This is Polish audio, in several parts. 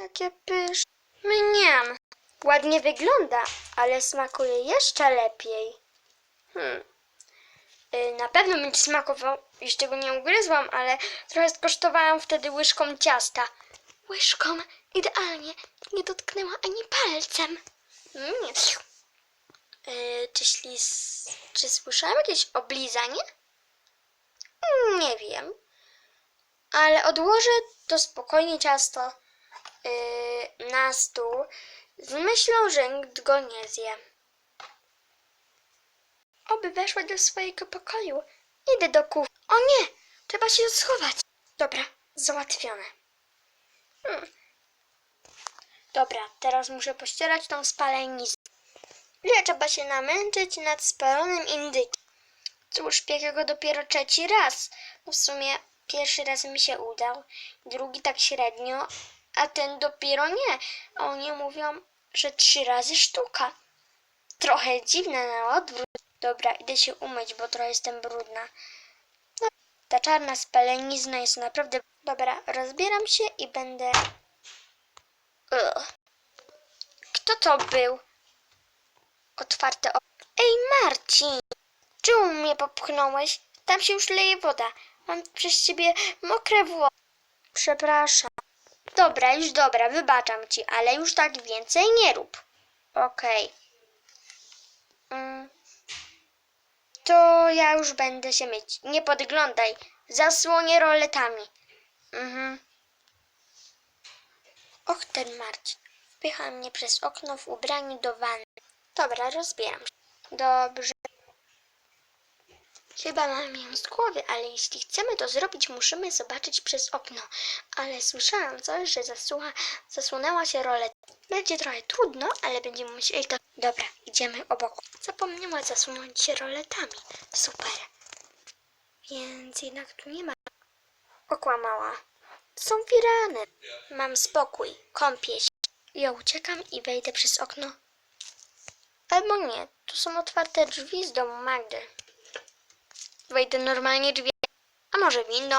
Jakie pyszne. Mniam. Ładnie wygląda, ale smakuje jeszcze lepiej. Hmm. Y, Na pewno będzie smakował. Jeszcze go nie ugryzłam, ale trochę skosztowałam wtedy łyżką ciasta. Łyżką? Idealnie. Nie dotknęła ani palcem. Mm. Y, czy, ślis... czy słyszałam jakieś oblizanie? Nie wiem. Ale odłożę to spokojnie ciasto yy, na stół z myślą, że nikt go nie zje. Oby weszła do swojego pokoju. Idę do kuchni. O nie! Trzeba się schować. Dobra, załatwione. Hmm. Dobra, teraz muszę pościerać tą spalenizę. Ile trzeba się namęczyć nad spalonym indykiem? Cóż, piekę go dopiero trzeci raz. No w sumie pierwszy raz mi się udał, drugi tak średnio, a ten dopiero nie. A oni mówią, że trzy razy sztuka. Trochę dziwne na odwrót. Dobra, idę się umyć, bo trochę jestem brudna. No, ta czarna spalenizna jest naprawdę... Dobra, rozbieram się i będę... Ugh. Kto to był? Otwarte o... Ej, Marcin! Czemu mnie popchnąłeś? Tam się już leje woda. Mam przez ciebie mokre włosy. Przepraszam. Dobra, już dobra, wybaczam ci, ale już tak więcej nie rób. Okej. Mm. To ja już będę się myć. Nie podglądaj. Zasłonię roletami. Mhm. Och, ten Marcin. Wpycha mnie przez okno w ubraniu do wanny. Dobra, rozbieram się. Dobrze. Chyba mam ją z głowy, ale jeśli chcemy to zrobić, musimy zobaczyć przez okno. Ale słyszałam coś, że zasłucha, zasłonęła się rolet. Będzie trochę trudno, ale będziemy musieli to... Dobra, idziemy obok. Zapomniała zasunąć się roletami. Super. Więc jednak tu nie ma... Okłamała. Są firany. Mam spokój. Kąpię się. Ja uciekam i wejdę przez okno. Albo nie, tu są otwarte drzwi z domu Magdy. Wejdę normalnie drzwi, a może windą.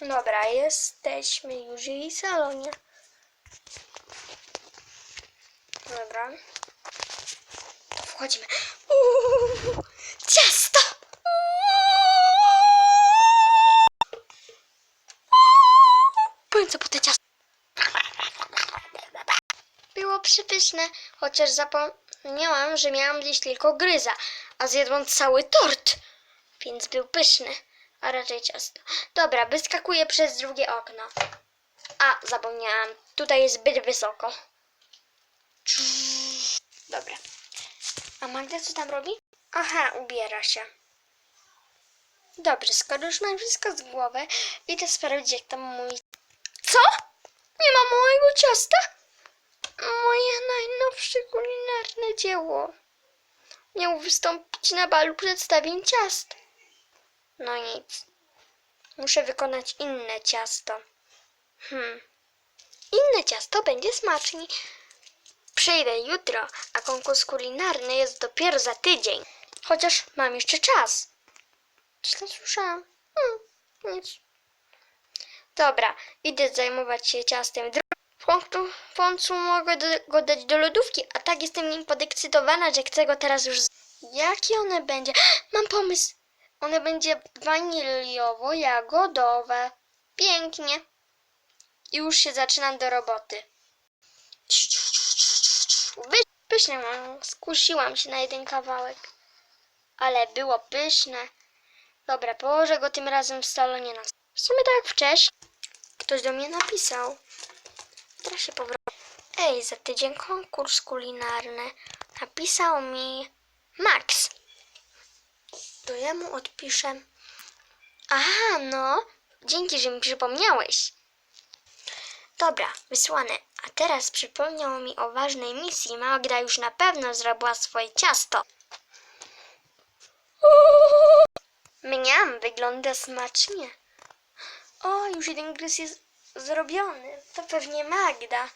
Dobra, jesteśmy już jej salonie. Dobra. To wchodzimy. Uuu, ciasto! Co po te ciasto. Było przypyszne, chociaż zapomniałam, że miałam gdzieś tylko gryza, a zjadłam cały tort, więc był pyszny, a raczej ciasto. Dobra, wyskakuję przez drugie okno. A, zapomniałam, tutaj jest zbyt wysoko. Dobra. A Magda co tam robi? Aha, ubiera się. Dobrze, skoro już mam wszystko z głowy, idę sprawdzić, jak tam mój... Co? Nie ma mojego ciasta? Moje najnowsze kulinarne dzieło. Miał wystąpić na balu przedstawień ciast. No nic. Muszę wykonać inne ciasto. Hmm. Inne ciasto będzie smaczniej. Przyjdę jutro, a konkurs kulinarny jest dopiero za tydzień. Chociaż mam jeszcze czas. Źle słyszałam. Hmm, nic. Dobra, idę zajmować się ciastem. W końcu, mogę go dać do lodówki, a tak jestem nim podekscytowana, że chcę go teraz już... Jakie one będzie? Mam pomysł! One będzie waniliowo-jagodowe. Pięknie. I już się zaczynam do roboty. Pyszne mam. Skusiłam się na jeden kawałek. Ale było pyszne. Dobra, położę go tym razem w salonie na... W sumie tak jak wcześniej. Ktoś do mnie napisał. Teraz się powrócę. Ej, za tydzień konkurs kulinarny. Napisał mi Max. To ja mu odpiszę. Aha, no. Dzięki, że mi przypomniałeś. Dobra, wysłane. A teraz przypomniał mi o ważnej misji. Magda już na pewno zrobiła swoje ciasto. Mniam, wygląda smacznie. O, już jeden gryz jest zrobiony. To pewnie Magda.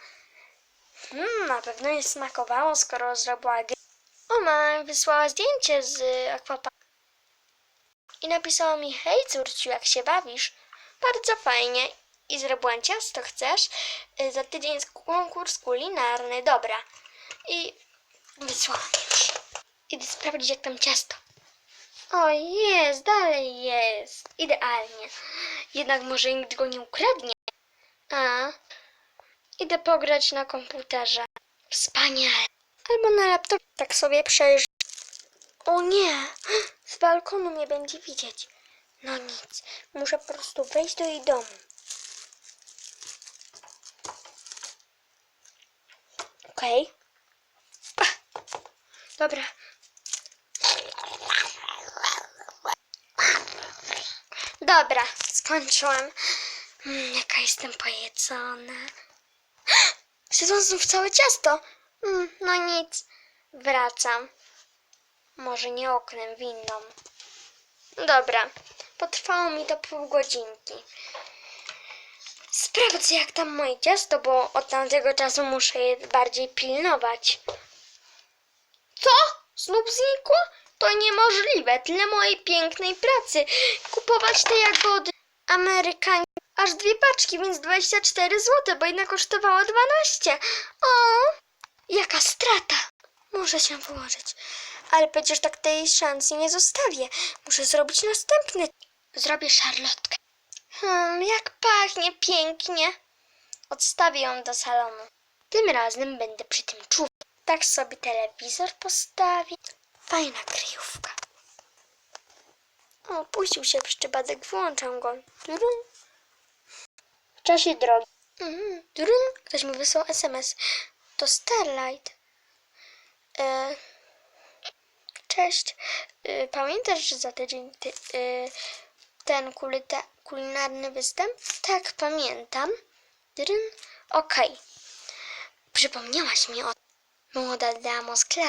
Hmm, na pewno jej smakowało, skoro zrobiła gryz. O, mam wysłała zdjęcie z akwaparku. I napisała mi, hej córciu, jak się bawisz? Bardzo fajnie. I zrobiłam ciasto, chcesz? Y, Za tydzień jest konkurs kulinarny. Dobra. I wysłałam już. Idę sprawdzić, jak tam ciasto. O, jest, dalej jest. Idealnie. Jednak może nikt go nie ukradnie. A, idę pograć na komputerze. Wspaniale. Albo na laptopie. Tak sobie przejrzę. O nie! Z balkonu mnie będzie widzieć. No nic. Muszę po prostu wejść do jej domu. Okej. Ach, Dobra. Dobra, skończyłam. Mm, jaka jestem pojedzona. Zjadłam znów całe ciasto. Mm, no nic. Wracam. Może nie oknem, windą. Dobra. Potrwało mi to pół godzinki. Sprawdzę jak tam moje ciasto, bo od tamtego czasu muszę je bardziej pilnować. Co? Znów znikło? To niemożliwe. Tyle mojej pięknej pracy. Kupować te jagody amerykańskie. Aż dwie paczki, więc 24 zł, bo jedna kosztowała 12. O, jaka strata. Muszę się wyłożyć. Ale przecież tak tej szansy nie zostawię. Muszę zrobić następny. Zrobię szarlotkę. Hmm, jak pachnie pięknie. Odstawię ją do salonu. Tym razem będę przy tym czuwał. Tak sobie telewizor postawię. Fajna kryjówka. O, puścił się przypadek, włączam go. Czasie drogi. Mhm. Turun. Ktoś mi wysłał SMS. To Starlight. E, cześć. E, pamiętasz, że za tydzień ty, e, ten kulita, kulinarny występ? Tak, pamiętam. Turun. Okej. Przypomniałaś mi o młoda damo z klasy.